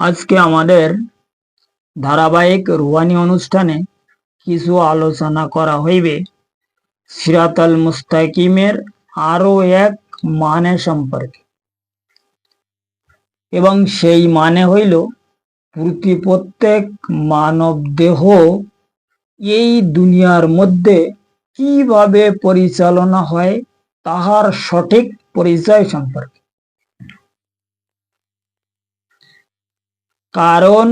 আজকে আমাদের ধারাবাহিক রুহানি অনুষ্ঠানে কিছু আলোচনা করা হইবে। সিরাতাল মুস্তাকিমের আরও এক মানে সম্পর্কে। এবং সেই মানে হইল প্রতি প্রত্যেক মানব দেহ এই দুনিয়ার মধ্যে কীভাবে পরিচালনা হয়, তাহার সঠিক পরিচয় সম্পর্কে। কারণ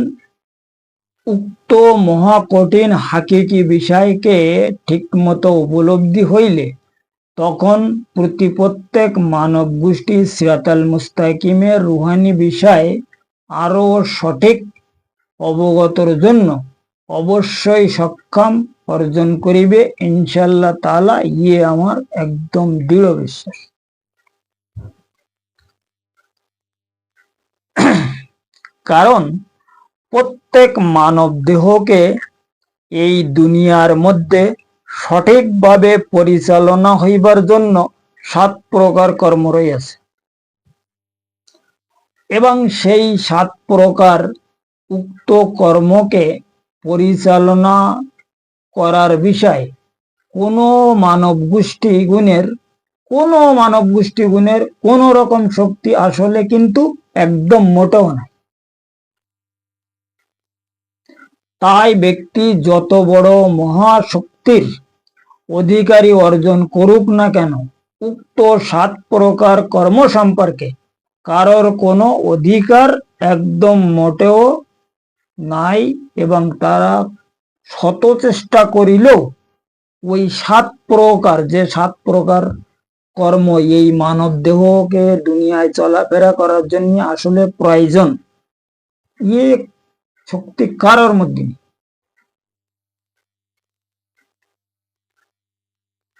উক্ত মহাকঠিন হাকিকি বিষয়কে ঠিকমতো উপলব্ধি হইলে তখন প্রতি প্রত্যেক মানব গোষ্ঠী সিরাতাল মুস্তাকিমের রুহানি বিষয়ে আরও সঠিক অবগতর জন্য অবশ্যই সক্ষম অর্জন করিবে। ইনশাল্লাহ তাআলা ইয়ে আমার একদম দৃঢ় বিশ্বাস। কারণ প্রত্যেক মানব দেহকে এই দুনিয়ার মধ্যে সঠিকভাবে পরিচালনা হইবার জন্য সাত প্রকার কর্ম রয়েছে। এবং সেই সাত প্রকার উক্ত কর্মকে পরিচালনা করার বিষয় কোনো মানব গোষ্ঠী গুণের, কোনো মানব গোষ্ঠী গুণের কোন রকম শক্তি আসলে কিন্তু একদম মোটেও না তাই ব্যক্তি যত বড় মহাশক্তির অধিকারী অর্জন করুক না কেন, উক্ত সাত প্রকার কর্ম সম্পর্কে কারোর কোনো অধিকার একদম মোটেও নাই এবং তারা শত চেষ্টা করিলেও ওই সাত প্রকার, যে সাত প্রকার কর্ম এই মানব দেহকে দুনিয়ায় চলাফেরা করার জন্য আসলে প্রয়োজন। ইয়ে শক্তি কারোর মধ্যে নেই।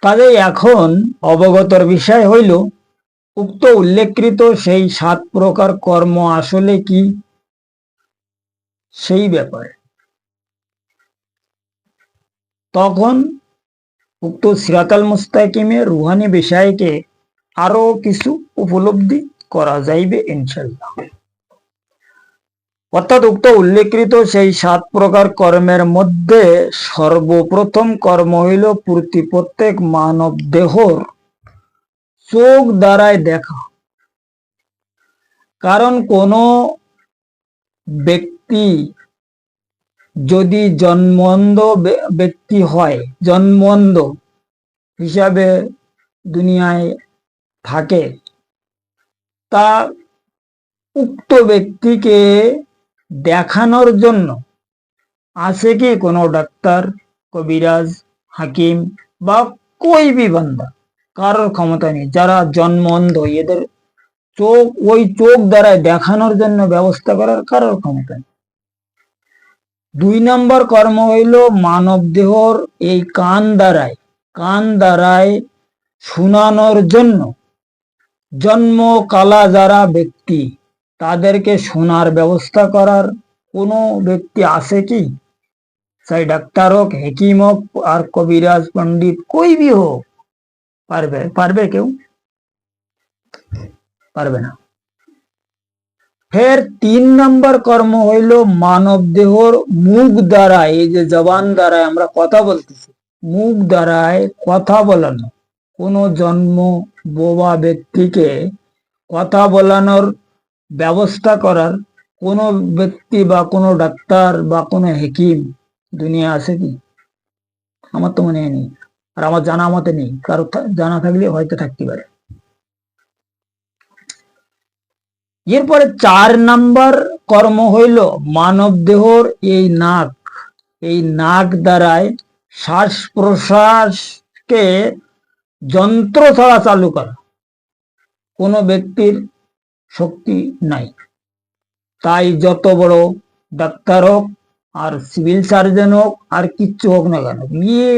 কাজেই এখন অবগতর বিষয় হইল, উক্ত উল্লেখকৃত সেই সাত প্রকার কর্ম আসলে কি? সেই ব্যাপারে। তখন উক্ত সিরাতাল মুস্তাকিমের রুহানি বিষয়কে আরও কিছু উপলব্ধি করা যাইবে ইনশাল্লাহ অর্থাৎ উক্ত উল্লেখকৃত সেই সাত প্রকার কর্মের মধ্যে সর্বপ্রথম কর্ম হইল প্রতি প্রত্যেক মানব দেহর চোখ দ্বারায় দেখা। কারণ কোন ব্যক্তি যদি জন্মন্ধ বে- ব্যক্তি হয়, জন্মন্ধ হিসাবে দুনিয়ায় থাকে, তা উক্ত ব্যক্তিকে দেখানোর জন্য। আছে কি কোনো ডাক্তার, কবিরাজ, হাকিম বা কই বি বান্দা? কারোর ক্ষমতা নেই। যারা জন্ম অন্ধ এদের চোখ, ওই চোখ দ্বারায় দেখানোর জন্য ব্যবস্থা করার কারোর ক্ষমতা নেই। দুই নম্বর কর্ম হইল মানব দেহর এই কান দ্বারায় কান দ্বারায় শুনানোর জন্য। জন্ম কালা যারা ব্যক্তি তাদেরকে শোনার ব্যবস্থা করার কোনো ব্যক্তি আছে কি? চাই ডাক্তার হোক, হেকিম হোক, আর কবিরাজ, পণ্ডিত, কই বি হোক, পারবে পারবে কেউ? পারবে না। ফের তিন নম্বর কর্ম হইল মানব দেহর মুখ দ্বারা এই যে জবান দ্বারায় আমরা কথা বলতেছি, মুখ দ্বারায় কথা বলানো। কোনো জন্ম বোবা ব্যক্তিকে কথা বলানোর ব্যবস্থা করার কোনো ব্যক্তি বা কোনো ডাক্তার বা কোনো হেকিম দুনিয়া আছে কি? আমার তো মনে নেই। আর আমার জানা মতে নেই। কারও জানা থাকলে হয়তো থাকতে পারে। এরপরে চার নাম্বার কর্ম হইল মানব দেহর এই নাক। এই নাক দ্বারায় শ্বাস প্রশ্বাসকে যন্ত্র ছাড়া চালু করা। কোনো ব্যক্তির শক্তি নাই। তাই যত বড় ডাক্তার হোক আর সিভিল সার্জন হোক আর কিচ্ছু হোক না কেন ये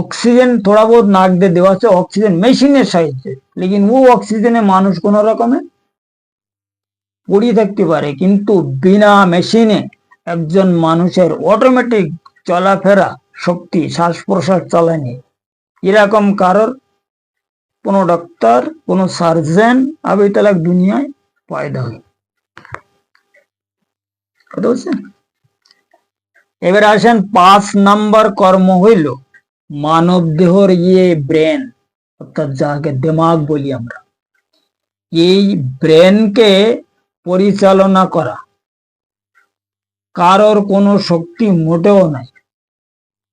অক্সিজেন থোড়া বহুত নাক দিয়ে দেওয়া আছে, অক্সিজেন মেশিনের সাহায্যে। লেকিন ও অক্সিজেনে মানুষ কোন রকমে পড়িয়ে থাকতে পারে, কিন্তু বিনা মেশিনে একজন মানুষের অটোমেটিক চলাফেরা শক্তি শ্বাস প্রশ্বাস চালানি, এরকম কারোর কোনো ডাক্তার, কোনো সার্জন আবি তালাক দুনিয়ায় পয়দা হয় কথা বুঝছেন এবার আসেন পাঁচ নাম্বার কর্ম হইল মানব দেহর ইয়ে ব্রেন অর্থাৎ যাকে দিমাগ বলি আমরা। এই ব্রেনকে পরিচালনা করা। কারোর কোনো শক্তি মোটেও নাই।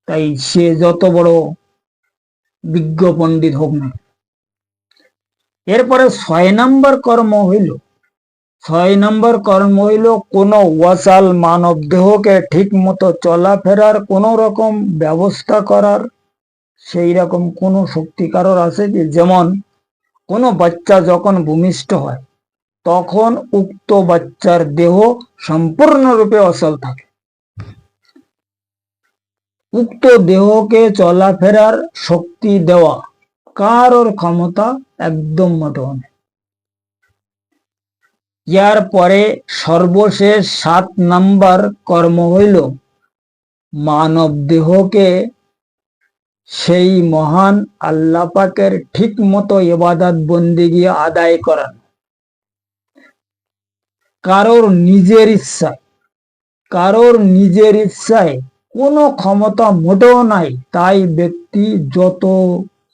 তাই সে যত বড় বিজ্ঞ পণ্ডিত হোক না এরপরে ছয় নম্বর কর্ম হইল ছয় নম্বর কর্ম হইল কোন ওয়াসাল মানব দেহকে ঠিক মতো চলাফেরার কোন রকম ব্যবস্থা করার। সেই রকম কোন শক্তি কারোর আছে যে যেমন কোনো বাচ্চা যখন ভূমিষ্ঠ হয়, তখন উক্ত বাচ্চার দেহ সম্পূর্ণরূপে অচল থাকে। উক্ত দেহকে চলাফেরার শক্তি দেওয়া কারোর ক্ষমতা একদম নেই। ইয়ার পরে সর্বশেষ সাত নাম্বার কর্ম হইল মানব দেহকে সেই মহান আল্লাহ ঠিক মতো এবাদাত বন্দিগি আদায় করান কারোর নিজের ইচ্ছায় কারোর নিজের ইচ্ছায় কোনো ক্ষমতা মোটেও নাই, তাই ব্যক্তি যত,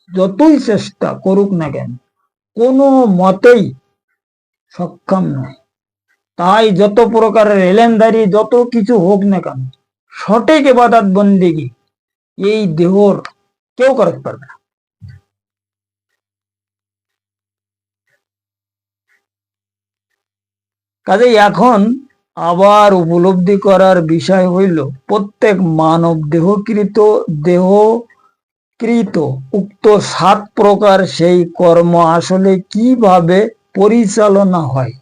যতই চেষ্টা করুক না কেন, কোনো মতেই সক্ষম নয়। তাই যত প্রকারের এলেনদারি, যত কিছু হোক না কেন, সঠিক এবাদাত বন্দিগি এই দেহর কেউ করতে পারবে না। কাজে এখন আবার উপলব্ধি করার বিষয় হইল, প্রত্যেক মানব দেহকৃত দেহ কৃত উক্ত সাত প্রকার সেই কর্ম আসলে কীভাবে পরিচালনা হয়।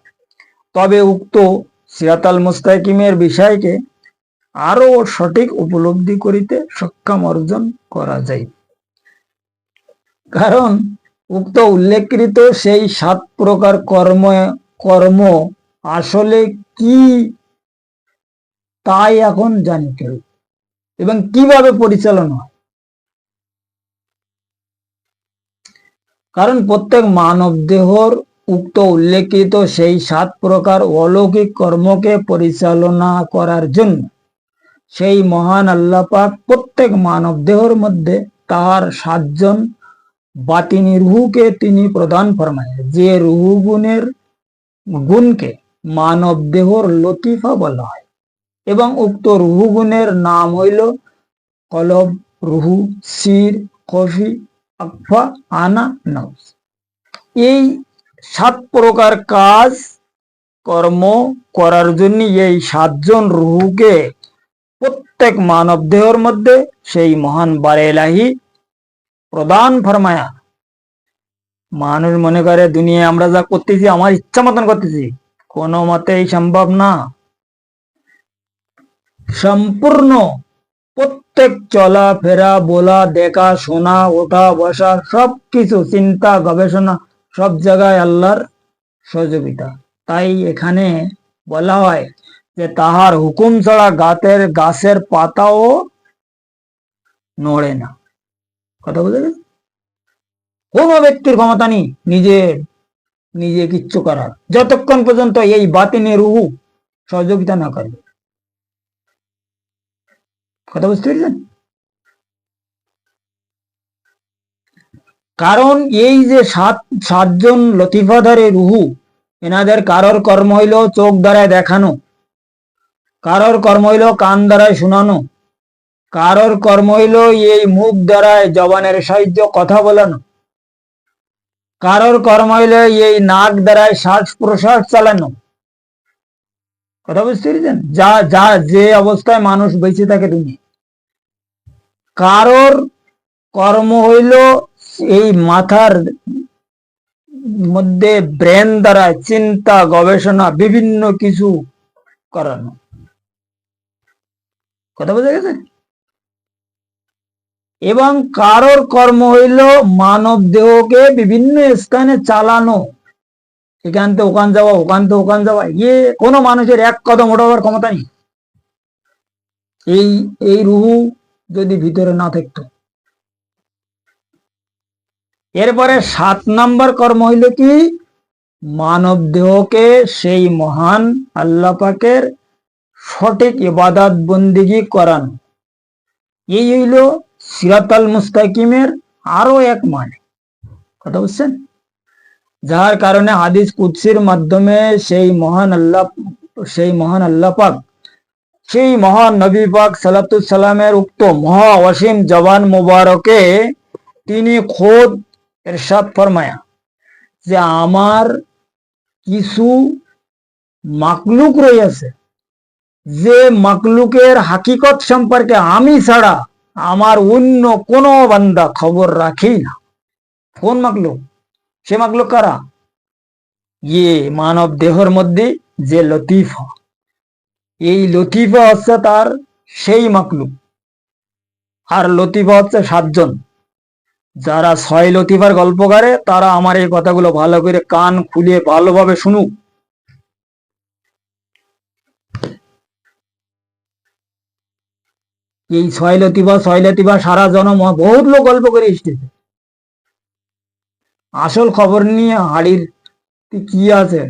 তবে উক্ত সিরাতাল মুস্তাকিমের বিষয়কে আরও সঠিক উপলব্ধি করিতে সক্ষম অর্জন করা যায়। কারণ উক্ত উল্লেখকৃত সেই সাত প্রকার কর্ম কর্ম আসলে কি তাই এখন জানিতে হবে এবং কীভাবে পরিচালনা হয়। কারণ প্রত্যেক মানব দেহর উক্ত উল্লেখিত সেই সাত প্রকার অলৌকিক কর্মকে পরিচালনা করার জন্য সেই মহান আল্লাহ পাক প্রত্যেক মানব দেহর মধ্যে তাহার সাতজন বাতিনি রুহুকে তিনি প্রদান ফরমায় যে রুহু গুণের গুণকে মানব দেহর লতিফা বলা হয় এবং উক্ত রুহু গুণের নাম হইল কলব, রুহু, সির, কফি, আকফা, আনা নফস এই সাত প্রকার কাজ কর্ম করার জন্য এই সাতজন রুহুকে প্রত্যেক মানব দেহর মধ্যে সেই মহান বারেলাহি প্রদান ফরমায়া। মানুষ মনে করে, দুনিয়ায় আমরা যা করতেছি, আমার ইচ্ছা মতন করতেছি। কোনো মতেই সম্ভব না। সম্পূর্ণ প্রত্যেক চলাফেরা, বলা, দেখা, শোনা, ওঠা, বসা সব কিছু চিন্তা, গবেষণা সব জায়গায় আল্লাহর সহযোগিতা। তাই এখানে বলা হয় যে তাহার হুকুম ছাড়া গাতের, গাছের পাতাও নড়ে না। কথা বুঝে গেছে কোনো ব্যক্তির ক্ষমতা নেই নিজে নিজে কিচ্ছু করার। যতক্ষণ পর্যন্ত এই বাতিনি রুহু সহযোগিতা না করবে। কথা বুঝতে পেরেছেন? কারণ এই যে সাত, সাতজন লতিফাধারে রুহু, এনাদের কারোর কর্ম হইল চোখ দ্বারায় দেখানো, কারোর কর্ম হইল কান দ্বারায় শোনানো, কারোর কর্ম হইল এই মুখ দ্বারায় জবানের সাহায্য কথা বলানো, কারোর কর্ম হইল এই নাক দ্বারায় শ্বাস প্রশ্বাস চালানো। কথা বুঝতে পেরেছেন? যা যা, যে অবস্থায় মানুষ বেঁচে থাকে তুমি। কারোর কর্ম হইল এই মাথার মধ্যে ব্রেন দ্বারা চিন্তা, গবেষণা, বিভিন্ন কিছু করানো। কথা বোঝা গেছে? এবং কারোর কর্ম হইল মানব দেহকে বিভিন্ন স্থানে চালানো। এখান থেকে ওখান যাওয়া, ওখান থেকে ওখান যাওয়া। ইয়ে কোনো মানুষের এক কদম ওঠাবার ক্ষমতা নেই। এই এই রুহু যদি ভিতরে না থাকতো। এরপরে সাত নাম্বার কর্ম হইল কি? মানব দেহকে সেই মহান আল্লাহ পাকের সঠিক ইবাদত বন্দিগি করান। এই হইল সিরাতাল মুস্তাকিমের আরও এক মানে। কথা বুঝছেন? যার কারণে হাদিস কুৎসির মাধ্যমে সেই মহান আল্লাহ, সেই মহান আল্লাহ পাক, সেই মহান নবী পাক সালামের উক্ত মহা অসীম জবান মুবারকে তিনি খোদ এরশাদ ফরমায়া যে আমার কিছু মাকলুক রয়েছে, যে মাকলুকের হাকিকত সম্পর্কে আমি ছাড়া আমার অন্য কোনো বান্দা খবর রাখেই না। কোন মাকলুক? সে মাকলুক কারা? ইয়ে মানব দেহর মধ্যে যে লতিফা, এই লতিফা হচ্ছে তার সেই মাকলুক। আর লতিফা হচ্ছে সাতজন। যারা ছয় লতিফার গল্প করে তারা আমার এই কথাগুলো ভালো করে কান খুলে ভালোভাবে শুনুক। এই ছয় লতিফা ছয় লতিফা সারা জনম বহুত লোক গল্প করে এসেছে। আসল খবর নিয়ে হাড়ির কি আছে?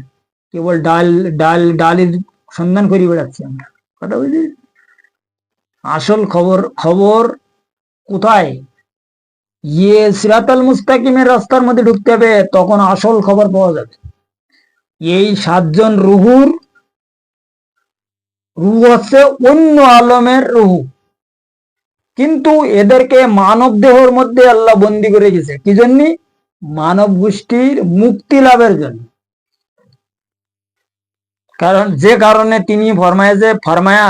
কেবল ডাল ডাল, ডালের সন্ধান করি বেড়াচ্ছি আমরা কথা বুঝলি আসল খবর খবর কোথায়? ইয়ে সিরাতাল মুস্তাকিমের রাস্তার মধ্যে ঢুকতে হবে, তখন আসল খবর পাওয়া যাবে। এই সাতজন রুহুর, রুহু হচ্ছে অন্য আলমের রুহু। কিন্তু এদেরকে মানব দেহর মধ্যে আল্লাহ বন্দি করে গেছে কি জন্য? মানব গোষ্ঠীর মুক্তি লাভের জন্য। কারণ যে কারণে তিনি ফরমায় যে ফরমায়া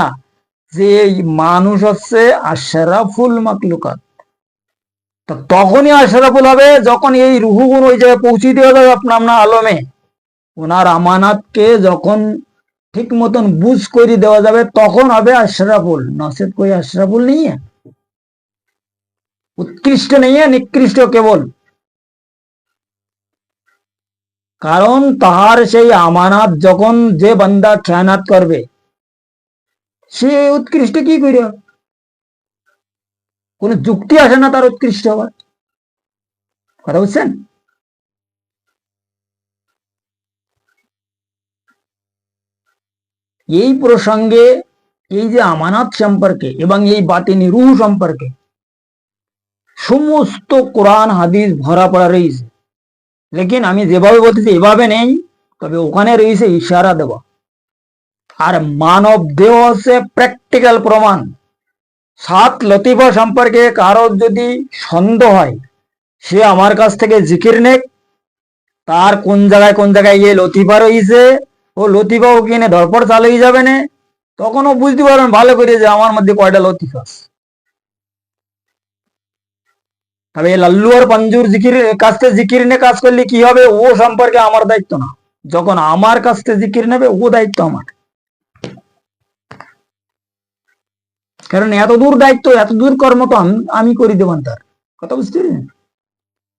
যে মানুষ হচ্ছে আশরাফুল মাকলুকাত। তো তখনই আশরাফুল হবে যখন এই রুহুগুন ওই জায়গায় পৌঁছে দেওয়া যাবে আপনার আপনার আলমে। ওনার আমানাতকে যখন ঠিক মতন বুঝ করে দেওয়া যাবে, তখন হবে আশরাফুল। নসেদ কই আশরাফুল নেই? উৎকৃষ্ট নেই, নিকৃষ্ট কেবল। কারণ তাহার সেই আমানাত যখন যে বান্দা খেয়ানাত করবে, সে উৎকৃষ্ট কি করে কোন যুক্তি আসে না তার উৎকৃষ্ট হওয়ার। কথা বুঝছেন? এই প্রসঙ্গে এই যে আমানত সম্পর্কে এবং এই বাতিনি রুহ সম্পর্কে সমস্ত কোরআন, হাদিস ভরা পড়া রয়েছে। লেকিন আমি যেভাবে বলতেছি, এভাবে নেই, তবে ওখানে রয়েছে ইশারা দেওয়া। আর মানব দেহ হচ্ছে প্র্যাকটিক্যাল প্রমাণ। সাত লতিফা সম্পর্কে কারও যদি সন্দেহ হয়, সে আমার কাছ থেকে জিকির নেক। তার কোন জায়গায় কোন জায়গায় গিয়ে লতিফা রয়েছে ও লতিফাও কিনে ধরপড় চালিয়ে যাবে না? তখনও বুঝতে পারবেন ভালো করে যে আমার মধ্যে কয়টা লতিফা তবে লাল্লু আর পঞ্জুর জিকির, কাছ থেকে জিকির নিয়ে কাজ করলে কি হবে? ও সম্পর্কে আমার দায়িত্ব না। যখন আমার কাছ থেকে জিকির নেবে, ও দায়িত্ব আমার। কারণ এত দূর দায়িত্ব, এত দূর কর্ম তো আমি করি দেবেন তার। কথা বুঝতে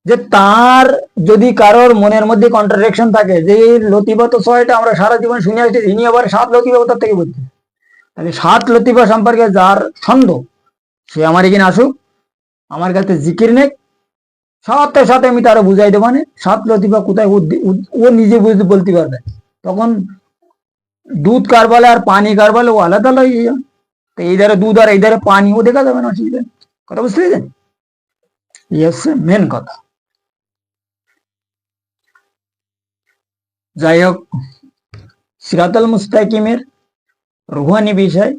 যে তার যদি কারোর মনের মধ্যে কন্ট্রাডিকশন থাকে, যে লতিফা তো ছয়টা, আমরা সারা জীবন শুনে আসছি ইনি আবার সাত কোথার থেকে বলছে? তাহলে সাত লতিফা সম্পর্কে যার সন্দেহ সে আমার এখানে আসুক, আমার কাছে জিকির নেই সাথে সাথে আমি তারা বুঝাই দেবো মানে সাত লতিফা কোথায়, ও নিজে বুঝতে বলতে পারবে। তখন দুধ কার বলে আর পানি কার বলে, ও আলাদা লাগে তো এই ধারে দুধ আর এই ধারে পানি, ও দেখা যাবে না অসুবিধা কথা বুঝতে পেরেছেন? এই মেন কথা। যাই হোক, সিরাতাল মুস্তাকিমের রুহানি বিষয়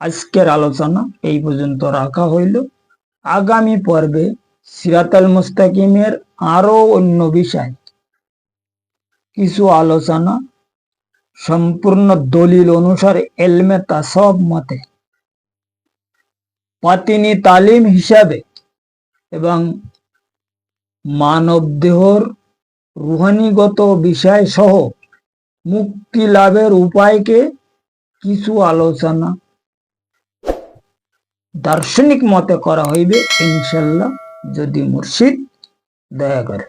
আজকের আলোচনা এই পর্যন্ত রাখা হইল। আগামী পর্বে সিরাতাল মুস্তাকিমের আরও অন্য বিষয়, কিছু আলোচনা সম্পূর্ণ দলিল অনুসারে এলমে তাসব মতে পাতিনি তালিম হিসাবে এবং মানব দেহর রুহানিগত বিষয় সহ মুক্তি লাভের উপায়কে কিছু আলোচনা দার্শনিক মতে করা হইবে, ইনশাল্লাহ, যদি মুর্শিদ দয়া করে।